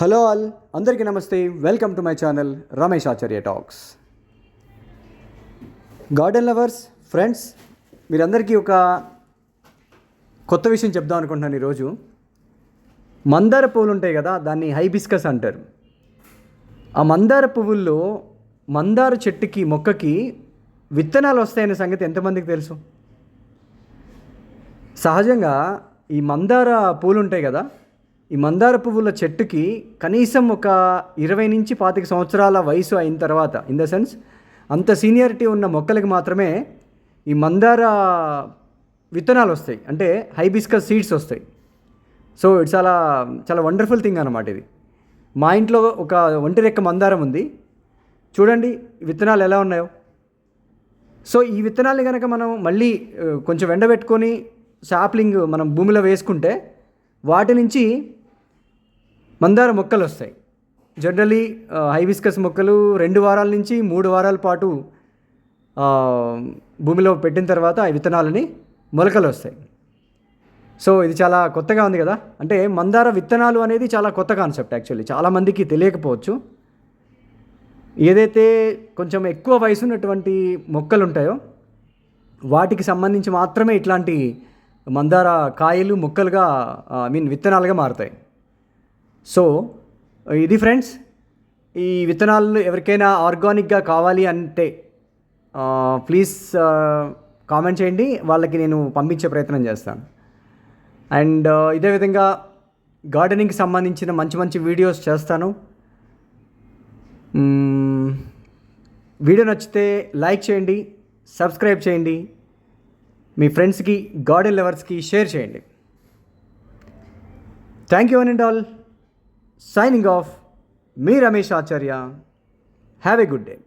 Hello all అందరికీ నమస్తే. Welcome to my channel Ramesh Acharya talks garden lovers friends మీరందరికీ ఒక కొత్త విషయం చెప్దాం అనుకుంటున్నాను ఈరోజు. మందార పువ్వులు ఉంటాయి కదా దాన్ని హైబిస్కస్ అంటారు. ఆ మందార పువ్వుల్లో మందార చెట్టుకి మొక్కకి విత్తనాలు వస్తాయనే సంగతి ఎంతమందికి తెలుసు? సహజంగా ఈ మందార పూలు ఉంటాయి కదా ఈ మందార పువ్వుల చెట్టుకి కనీసం ఒక ఇరవై నుంచి పాతిక సంవత్సరాల వయసు అయిన తర్వాత ఇన్ ద సెన్స్ అంత సీనియారిటీ ఉన్న మొక్కలకి మాత్రమే ఈ మందార విత్తనాలు వస్తాయి. అంటే హైబిస్కస్ సీడ్స్ వస్తాయి. సో ఇట్స్ చాలా చాలా వండర్ఫుల్ థింగ్ అనమాట ఇది. మా ఇంట్లో ఒక ఒంటి రెక్క మందారం ఉంది. చూడండి విత్తనాలు ఎలా ఉన్నాయో. సో ఈ విత్తనాల్ని కనుక మనం మళ్ళీ uh, కొంచెం ఎండబెట్టుకొని సాప్లింగ్ మనం భూమిలో వేసుకుంటే వాటి నుంచి మందార మొక్కలు వస్తాయి. జనరలీ హైబిస్కస్ మొక్కలు రెండు వారాల నుంచి మూడు వారాల పాటు భూమిలో పెట్టిన తర్వాత ఆ విత్తనాలని మొలకలు వస్తాయి. సో ఇది చాలా కొత్తగా ఉంది కదా? అంటే మందార విత్తనాలు అనేది చాలా కొత్త కాన్సెప్ట్ యాక్చువల్లీ చాలామందికి తెలియకపోవచ్చు. ఏదైతే కొంచెం ఎక్కువ వయసు ఉన్నటువంటి మొక్కలు ఉంటాయో వాటికి సంబంధించి మాత్రమే ఇట్లాంటి మందార కాయలు మొక్కలుగా ఐ మీన్ విత్తనాలుగా మారుతాయి. సో ఇది ఫ్రెండ్స్ ఈ విత్తనాలు ఎవరికైనా ఆర్గానిక్గా కావాలి అంటే ప్లీజ్ కామెంట్ చేయండి వాళ్ళకి నేను పంపించే ప్రయత్నం చేస్తాను. అండ్ ఇదే విధంగా గార్డెనింగ్కి సంబంధించిన మంచి మంచి వీడియోస్ చేస్తాను. Hmm, వీడియో నచ్చితే లైక్ చేయండి సబ్స్క్రైబ్ చేయండి. మీ ఫ్రెండ్స్కి గార్డెన్ లవర్స్కి షేర్ చేయండి. Thank you and all signing off me Ramesh Acharya. Have a good day